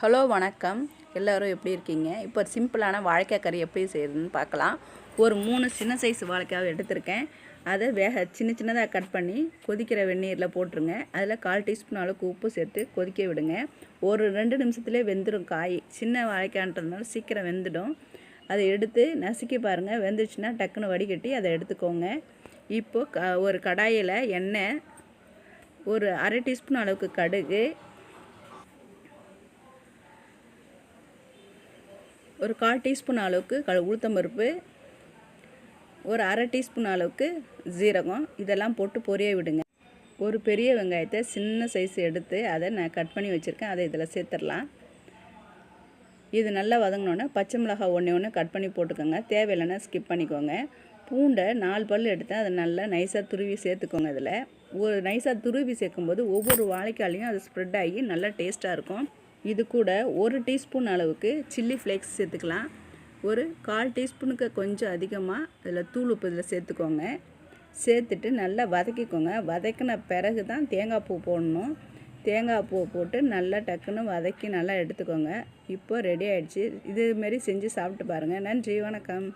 Hello வணக்கம். எல்லோரும் எப்படி இருக்கீங்க? இப்போ ஒரு சிம்பிளான வாழைக்காய் கறி எப்படி செய்யுதுன்னு பார்க்கலாம். ஒரு மூணு சின்ன சைஸ் வாழைக்காய் எடுத்திருக்கேன். அதை வேக சின்ன சின்னதாக கட் பண்ணி கொதிக்கிற வெந்நீரில் போட்டுருங்க. அதில் கால் டீஸ்பூன் அளவுக்கு உப்பு சேர்த்து கொதிக்க விடுங்க. ஒரு ரெண்டு நிமிஷத்துலேயே வெந்துடும் காய். சின்ன வாழைக்காய்ன்றதுனால சீக்கிரம் வெந்துடும். அதை எடுத்து நசுக்கி பாருங்கள் வெந்துச்சுன்னா டக்குன்னு வடிகட்டி அதை எடுத்துக்கோங்க. இப்போது க ஒரு கடாயில் எண்ணெய் ஒரு அரை டீஸ்பூன் அளவுக்கு கடுகு ஒரு கால் டீஸ்பூன் அளவுக்கு க உளுத்தம்பருப்பு ஒரு அரை டீஸ்பூன் அளவுக்கு ஜீரகம் இதெல்லாம் போட்டு பொரிய விடுங்க. ஒரு பெரிய வெங்காயத்தை சின்ன சைஸ் எடுத்து அதை நான் கட் பண்ணி வச்சுருக்கேன். அதை இதில் சேர்த்துடலாம். இது நல்லா வதங்கினோன்னே பச்சை மிளகாய் ஒன்று ஒன்று கட் பண்ணி போட்டுக்கோங்க. தேவையில்லைன்னா ஸ்கிப் பண்ணிக்கோங்க. பூண்டை நாலு பல் எடுத்து அதை நல்லா நைஸாக துருவி சேர்த்துக்கோங்க இதில். ஒரு நைஸாக துருவி சேர்க்கும்போது ஒவ்வொரு வாழைக்காலையும் அது ஸ்ப்ரெட் ஆகி நல்லா டேஸ்ட்டாக இருக்கும். இது கூட ஒரு டீஸ்பூன் அளவுக்கு சில்லி ஃப்ளேக்ஸ் சேர்த்துக்கலாம். ஒரு கால் டீஸ்பூனுக்கு கொஞ்சம் அதிகமாக இதில் தூள் உப்பு இதில் சேர்த்துக்கோங்க. சேர்த்துட்டு நல்லா வதக்கிக்கோங்க. வதக்கின பிறகு தான் தேங்காய் பூ போடணும். தேங்காய் பூவை போட்டு நல்லா டக்குன்னு வதக்கி நல்லா எடுத்துக்கோங்க. இப்போ ரெடி ஆகிடுச்சு இதுமாரி செஞ்சு சாப்பிட்டு பாருங்கள் நன்றி வணக்கம்.